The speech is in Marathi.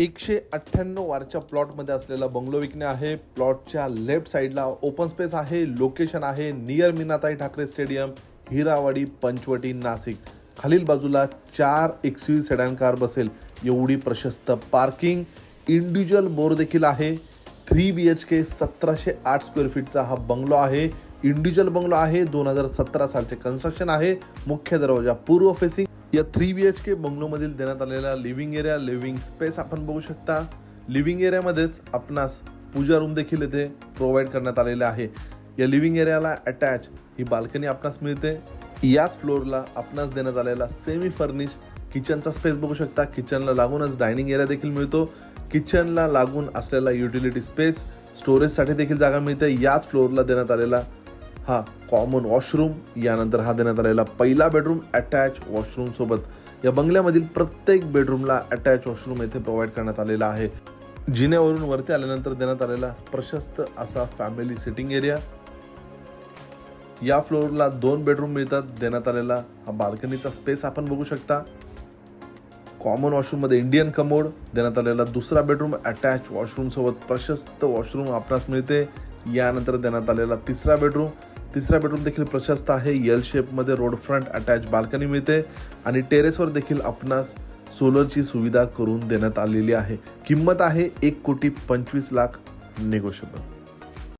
एकशे अठ्ठ्याण्णव वारच्या प्लॉटमध्ये असलेला बंगलो विकणे आहे. प्लॉटच्या लेफ्ट साईडला ओपन स्पेस आहे. लोकेशन आहे नियर मीनाताई ठाकरे स्टेडियम हिरावाडी पंचवटी नाशिक. खालील बाजूला चार एक्सयू सेडॅन कार बसेल. एवढी प्रशस्त पार्किंग इंडिव्हिज्युअल बोर देखील आहे. थ्री बी एच के सतराशे आठ स्क्वेअर फीटचा हा बंगलो आहे. इंडिव्हिज्युअल बंगलो आहे. दोन हजार सतरा सालचे कन्स्ट्रक्शन आहे. मुख्य दरवाजा पूर्व फेसिंग या थ्री बी एच के बंगलोमधील देण्यात आलेला लिव्हिंग एरिया लिव्हिंग स्पेस आपण बघू शकता. लिव्हिंग एरियामध्येच आपणास पूजा रूम देखील येथे प्रोव्हाइड करण्यात आलेले आहे. या लिव्हिंग एरियाला अटॅच ही बाल्कनी आपणास मिळते. याच फ्लोअरला आपणास देण्यात आलेला सेमी फर्निश किचनचा स्पेस बघू शकता. किचनला लागूनच डायनिंग एरिया देखील मिळतो. किचनला लागून असलेला युटिलिटी स्पेस स्टोरेजसाठी देखील जागा मिळते. याच फ्लोअरला देण्यात आलेला हा कॉमन वॉशरूम यानंतर हा देण्यात आलेला पहिला बेडरूम अटॅच वॉशरूम सोबत. या बंगल्यामधील प्रत्येक बेडरूमला अटॅच वॉशरूम येथे प्रोव्हाइड करण्यात आलेला आहे. जिन्यावरून वरती आल्यानंतर देण्यात आलेला प्रशस्त असा फॅमिली सिटिंग एरिया या फ्लोअरला दोन बेडरूम मिळतात. देण्यात आलेला हा बाल्कनीचा स्पेस आपण बघू शकता. कॉमन वॉशरूममध्ये इंडियन कमोड देण्यात आलेला दुसरा बेडरूम अटॅच वॉशरूम सोबत प्रशस्त वॉशरूम आपणास मिळते. यानंतर देण्यात आलेला तिसरा बेडरूम तिसरा बेडरूम देखील प्रशस्त आहे. यल शेपमध्ये रोड फ्रंट अटॅच बाल्कनी मिळते आणि टेरेसवर देखील आपणास सोलरची सुविधा करून देण्यात आलेली आहे. किंमत आहे एक कोटी पंचवीस लाख नेगोशिएबल